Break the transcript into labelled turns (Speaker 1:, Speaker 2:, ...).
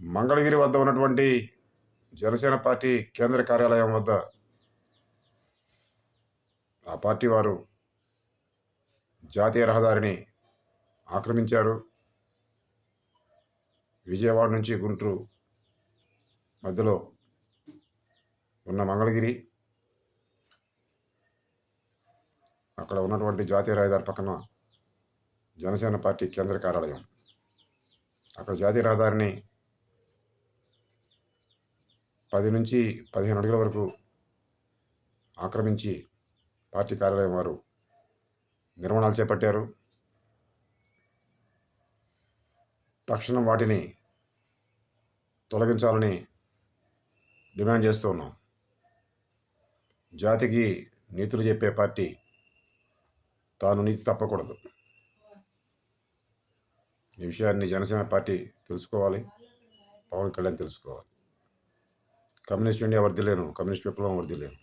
Speaker 1: మంగళగిరి వద్ద ఉన్నటువంటి జనసేన పార్టీ కేంద్ర కార్యాలయం వద్ద ఆ పార్టీ వారు జాతీయ రహదారిని ఆక్రమించారు. విజయవాడ నుంచి గుంటూరు మధ్యలో ఉన్న మంగళగిరి అక్కడ ఉన్నటువంటి జాతీయ రహదారి పక్కన జనసేన పార్టీ కేంద్ర కార్యాలయం. అక్కడ జాతీయ రహదారిని పది నుంచి పదిహేను అడుగుల వరకు ఆక్రమించి పార్టీ కార్యాలయం వారు నిర్మాణాలు చేపట్టారు. తక్షణం వాటిని తొలగించాలని డిమాండ్ చేస్తూ ఉన్నాం. జాతికి నీతులు చెప్పే పార్టీ తాను నీతి తప్పకూడదు. ఈ విషయాన్ని జనసేన పార్టీ తెలుసుకోవాలి పవన్ కళ్యాణ్ తెలుసుకోవాలి. కమ్యూనిస్ట్ ఇండియా వర్ధిలేను కమ్యూనిస్ట్ విప్లవం వర్ధిలేను